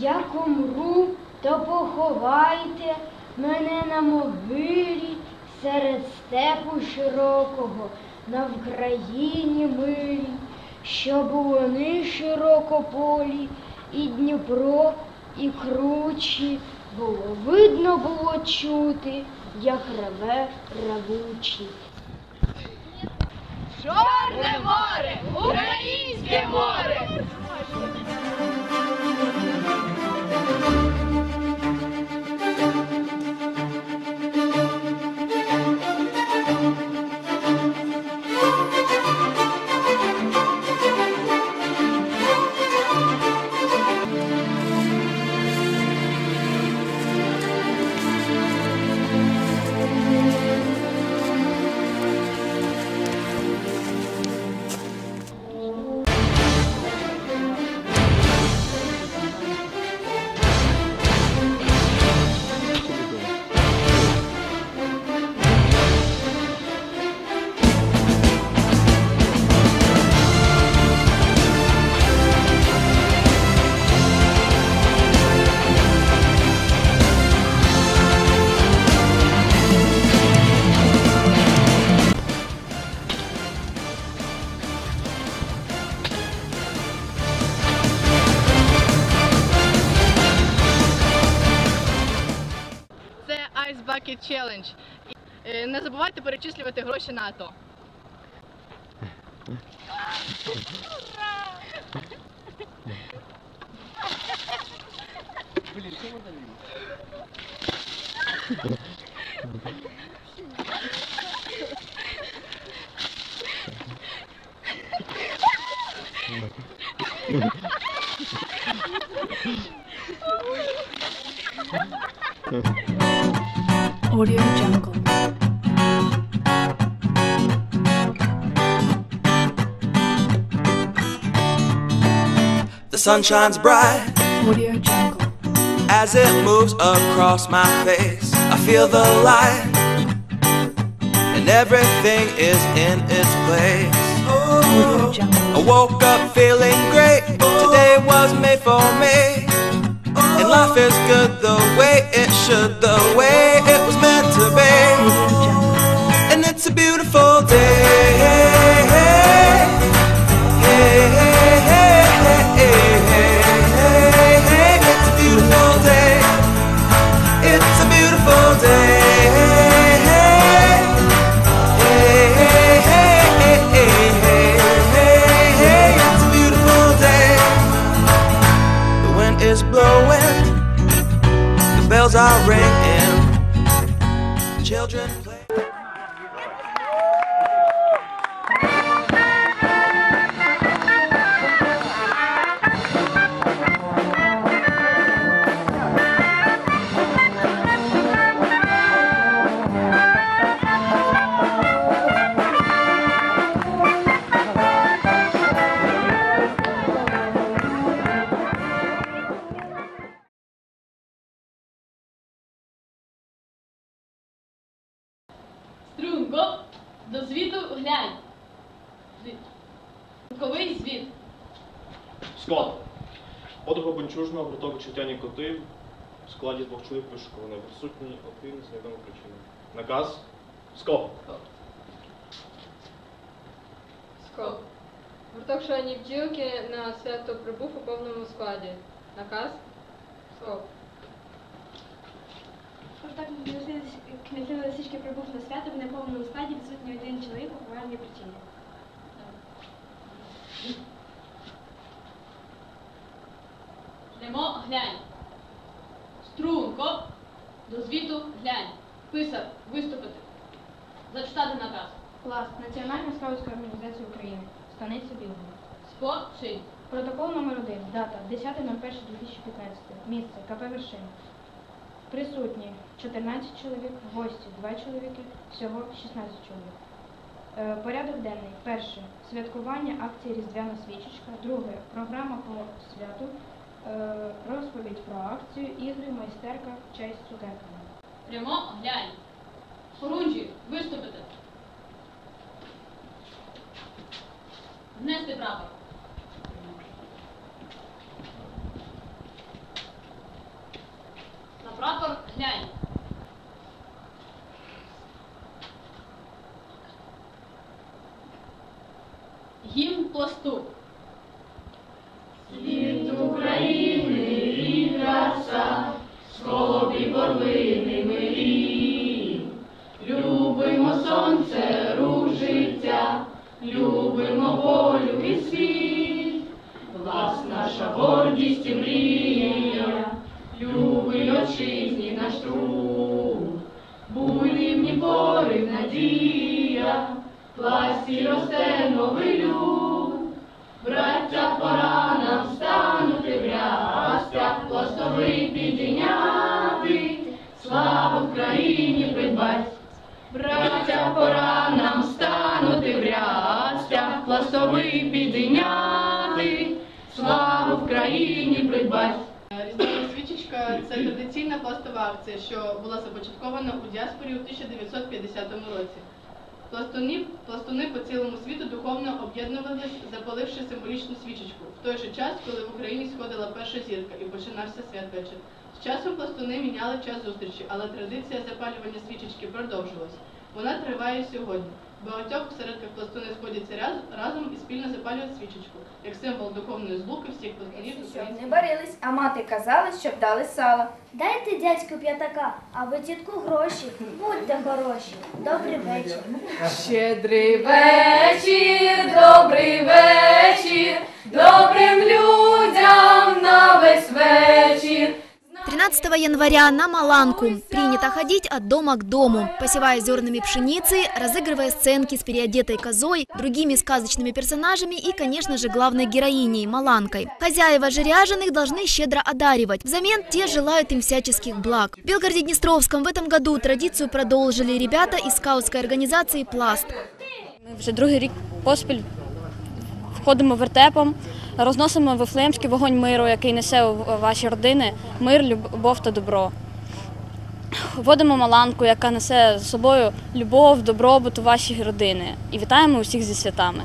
Як умру, то поховайте мене на могилі серед степу широкого, на Вкраїні милій, щоб вони широкополі, і Дніпро, і кручі, було видно було чути, як реве ревучий. Чорне море, українське море. І, е, Не забувайте перечислювати гроші на АТО. Audio Jungle. The sun shines bright Audio Jungle. as it moves across my face. I feel the light, and everything is in its place. I woke up feeling great. Today was made for me. And life is good the way it should, the way babe. And it's a beautiful day. До звіту глянь. Звіт. Звуковий звіт. Склад. Подруга бунчужного гурток читяні коти в складі двох чоловік вишукуваний. Присутній один з невідомих причин. Наказ. Скоп. Скоп. Гурток шані бджілки на свято прибув у повному складі. Наказ? Скоп. Гурток князівої лисички прибув на свято в неповному складі, відсутній один чоловік по поважній причині. Немо глянь. Струнко, до звіту глянь. Писар, виступити. Зачитати наказ. Клас. Національна скаутська організація України. Станиця Білгород. Спочинь. Протокол номер 1. Дата 10.01.2015. Місце КП Вершина. Присутні 14 чоловік, гості 2 чоловіки, всього 16 чоловік. Е, Порядок денний. Перше. Святкування акції Різдвяна свічечка. Друге. Програма по святу. Е, Розповідь про акцію ігри майстерка чай з цукерками. Прямо глянь. Хорунжі, виступити. Внести прапор. На прапор труд, буйнівні порив надія, власті росте новий люд, браття пора нам станути в рястях, пластовий підійняти, славу Україні придбать. Браття, пора нам станути в рястях, пластовий підійняти, славу в країні придбать. Свічечка це традиційна пластова акція, що була започаткована у діаспорі у 1950 році. Пластуни, пластуни по цілому світу духовно об'єднувались, запаливши символічну свічечку, в той же час, коли в Україні сходила перша зірка і починався святвечір. З часом пластуни міняли час зустрічі, але традиція запалювання свічечки продовжилась. Вона триває сьогодні. В багатьох осередках пластуни сходяться раз- разом і спільно запалюють свічечку, як символ духовної злуки всіх пластунів Щоб не барились, а мати казала, щоб дали сала. Дайте дядьку п'ятака, а ви тітку гроші. Будьте хороші. Добрий вечір. Щедрий вечір, добрий 13 января на Маланку принято ходить от дома к дому, посевая зернами пшеницы, разыгрывая сценки с переодетой козой, другими сказочными персонажами и, конечно же, главной героиней – Маланкой. Хозяева же ряженых должны щедро одаривать. Взамен те желают им всяческих благ. В Белгороде-Днестровском в этом году традицию продолжили ребята из скаутской организации «Пласт». Ми вже другий рік поспіль входимо вертепом, розносимо вифлеємський вогонь миру, який несе у ваші родини мир, любов та добро. Водимо маланку, яка несе з собою любов, добробут у ваші родини. І вітаємо усіх зі святами.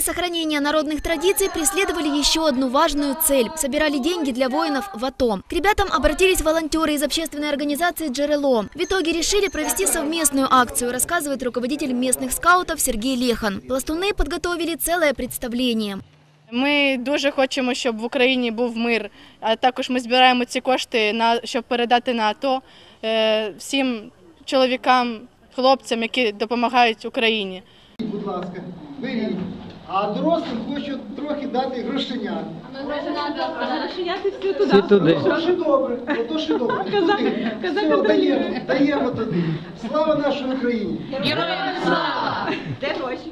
Кроме сохранения народных традиций, преследовали еще одну важную цель – собирали деньги для воинов в АТО. К ребятам обратились волонтеры из общественной организации «Джерело». В итоге решили провести совместную акцию, рассказывает руководитель местных скаутов Сергей Лехан. Пластуны подготовили целое представление. Ми дуже хочемо, щоб в Україні був мир. А також ми збираємо ці кошти на щоб передати на АТО е, всім чоловікам, хлопцям, які допомагають Україні. Будь ласка, беріть. А дорослим хочу трохи дати грошенят. Всі туди. Отож і добре, отож і добре. Туди. Все, даємо, даємо туди. Слава нашій Україні! Героям слава! Де гроші?